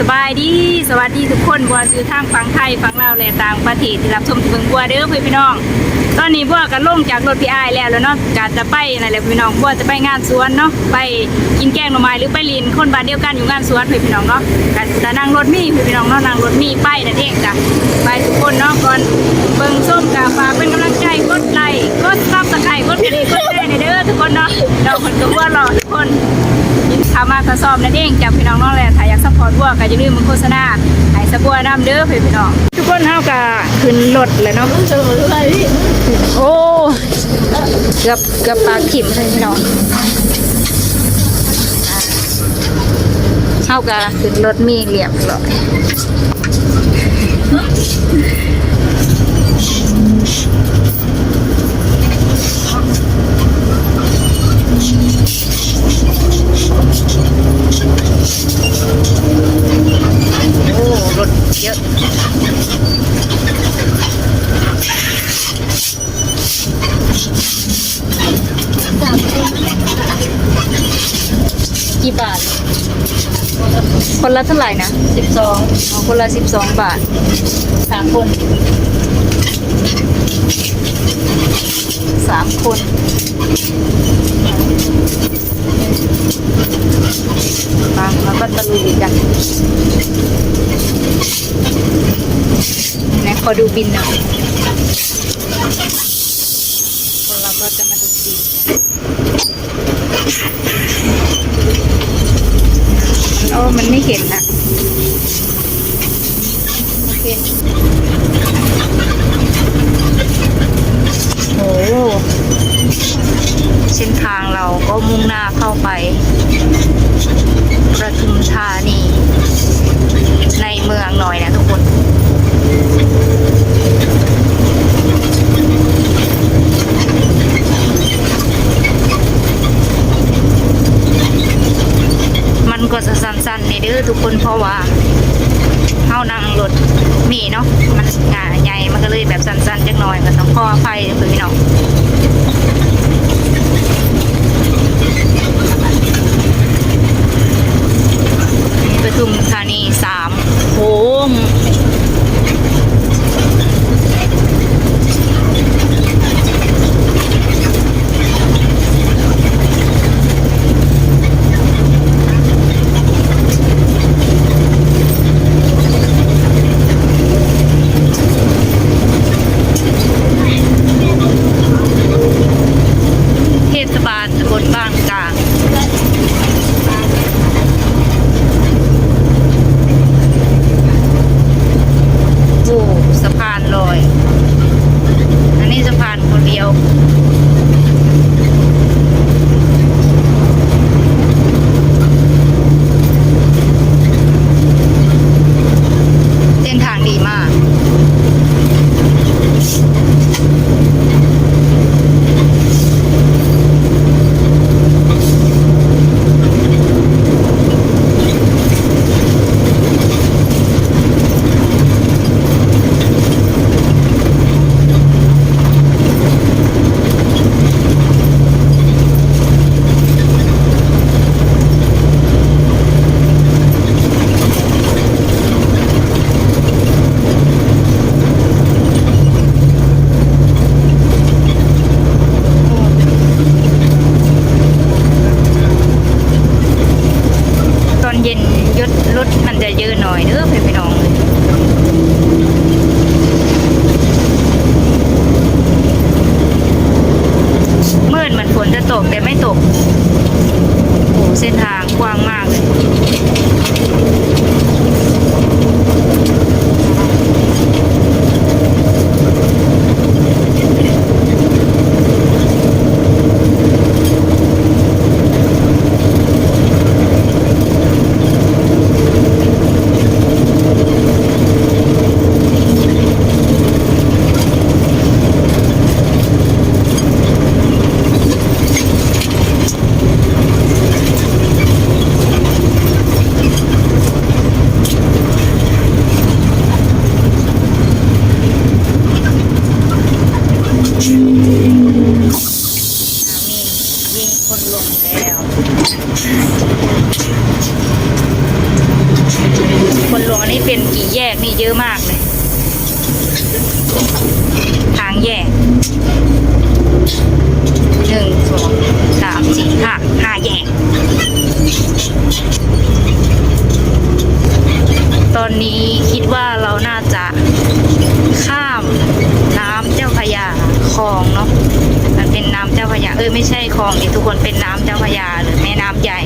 สบายดีสวัสดีทุกคนบัวซื้อทางฝังไทยฝั่งลาวและต่างประเทศที่รับชมถึงบัวเด้อพี่พี่น้อง ตอนนี้บัวก็ลงจากรถพี่ไอ้แล้วแล้วเนาะก็จะไปนั่นแหละพี่น้องบัวจะไปงานสวนเนาะไปกินแกงหน่อไม้หรือไปลินคนบ้านเดียวกันอยู่งานสวนพี่พี่น้องเนาะก็จะนั่งรถมีพี่พี่น้องเนาะนั่งรถมีไปนั่นเองจ้ะไปทุกคนเนาะก่อนเบิ่งส้มกาฝากเป็นกำลังใจ กระสอบนั่นเองจากพี่น้องน้องและถ้าอยากซัพพอร์ตบัวก็อย่าลืมมาโฆษณาให้สะบัวน้ำเด้อพี่น้อง ทุกคนเฮาก็ขึ้นรถเลยเนาะโอ้เกือบเกือบปากขิมเลยพี่น้องเฮาก็ขึ้นรถมีเรียบร้อย รถเยอะกี่บาท คนละเท่าไหร่นะสิบสองอ๋อคนละสิบสองบาทสามคนสามคน บางแล้วก็ตะลุยกันไหนขอดูบินหน่อยคนเราก็จะมาดูบินโอ้มันไม่เห็นนะโอเคโอ้เส้นทางเราก็มุ่งหน้าเข้าไป ประทุมธานี ในเมืองหน่อยนะทุกคน มันก็ จะสั้นๆในเด้อทุกคนเพราะว่าเฮานั่งรถมีเนาะมันงาใหญ่มันก็เลยแบบสั้นๆจักหน่อยก็ต้องขออภัยเด้อพี่น้องนี่ปทุมธานีสามโค้ง ตำบลบ้านกลางโอ้สะพานลอย อันนี้สะพานคนเดียว เส้นทางดีมาก ตอนเย็นยศรถมั นจะเยอหน่อยเด้อพี่น้องมืดเหมือนฝนจะตกแต่ไม่ตกโอ้เส้นทางกว้างมากเลย แยก ตอนนี้คิดว่าเราน่าจะข้ามน้ำเจ้าพยาคลองเนาะมันเป็นน้ำเจ้าพยาเออไม่ใช่คลองนี่ทุกคนเป็นน้ำเจ้าพยาหรือแม่น้ำใหญ่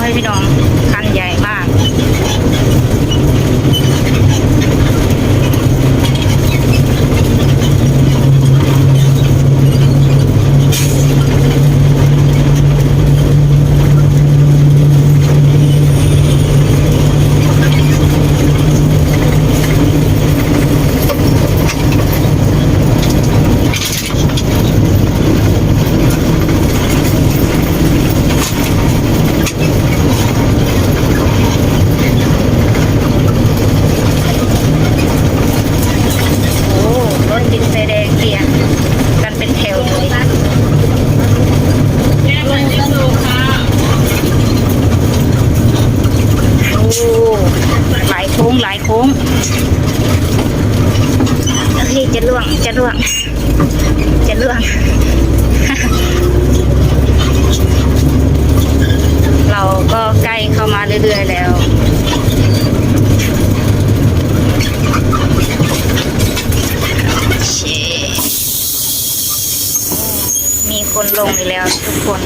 ให้พี่น้อง แล้วมีคนลงไปแล้วทุกคน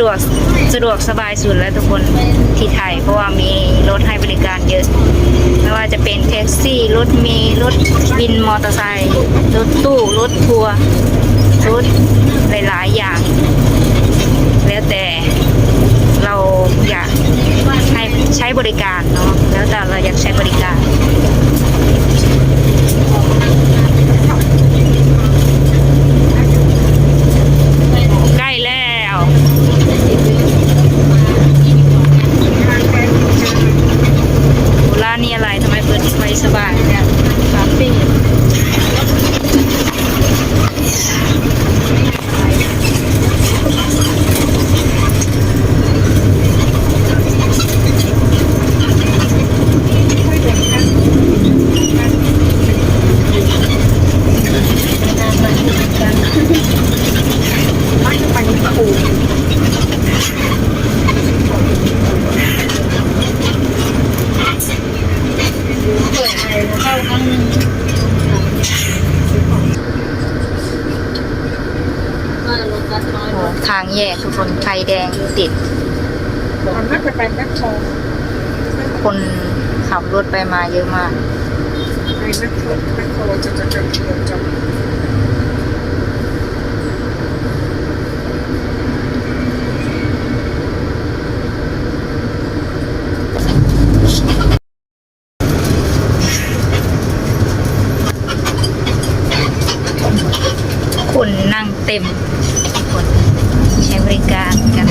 ดวกสะดวกสบายสุดแล้วทุกคนที่ไทยเพราะว่ามีรถให้บริการเยอะ ไม่ว่าจะเป็นแท็กซี่รถมีรถบินมอเตอร์ไซค์รถตู้รถทัวร์รถหลาย ๆ อย่าง แล้วแต่เราอยากให้ใช้บริการ คนขับรถไปมาเยอะมากคนนั่งเต็มคนใช้บริการกัน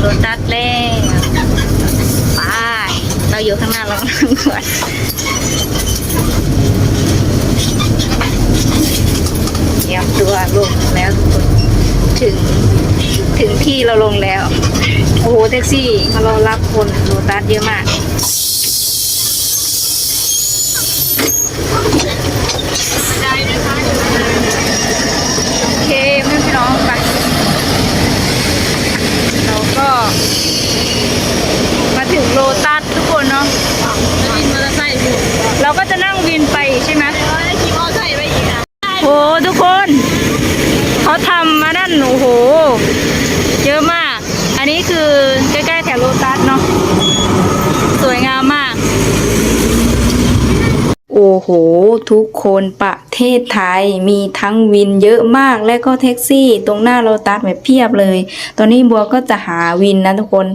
โรตัสแล้วไปเราอยู่ข้างหน้าเรานั่งก่อนเดี๋ยวตัวลงแล้วทุกคนถึงถึงที่เราลงแล้ว โอ้โหแท็กซี่มารอรับคนโรตัสเยอะมากได้นะคะโอเคเพื่พี่น้องไป ก็ มาถึงโลตัสทุกคนเนาะแล้ววินมอเตอร์ไซค์อยู่เราก็จะนั่งวินไปใช่ไหมแล้วได้ขี่มอเตอร์ไซค์ไปอีกอะโอ้ทุกคนเขาทำมานั่นโอ้โห เยอะมาก อันนี้คือใกล้ๆแถวโลตัสเนาะสวยงามมาก โอ้โห ทุกคนประเทศไทยมีทั้งวินเยอะมากและก็แท็กซี่ ตรงหน้าโลตัสแบบเพียบเลย ตอนนี้บัวก็จะหาวินนะทุกคน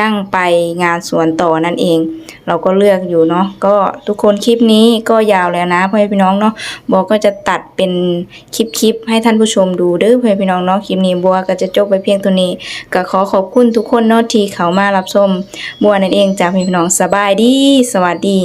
นั่งไปงานสวนต่อนั่นเอง เราก็เลือกอยู่เนาะก็ทุกคนคลิปนี้ก็ยาวแล้วนะพ่อแม่พี่น้องเนาะบัวก็จะตัดเป็นคลิปๆให้ท่านผู้ชมดูเด้อพ่อแม่พี่น้องเนาะคลิปนี้บัวก็จะจบไปเพียงเท่านี้ ก็ขอขอบคุณทุกคนเนาะที่เขามารับชมบัวนั่นเองจ้าพ่อแม่พี่น้องสบายดี สวัสดี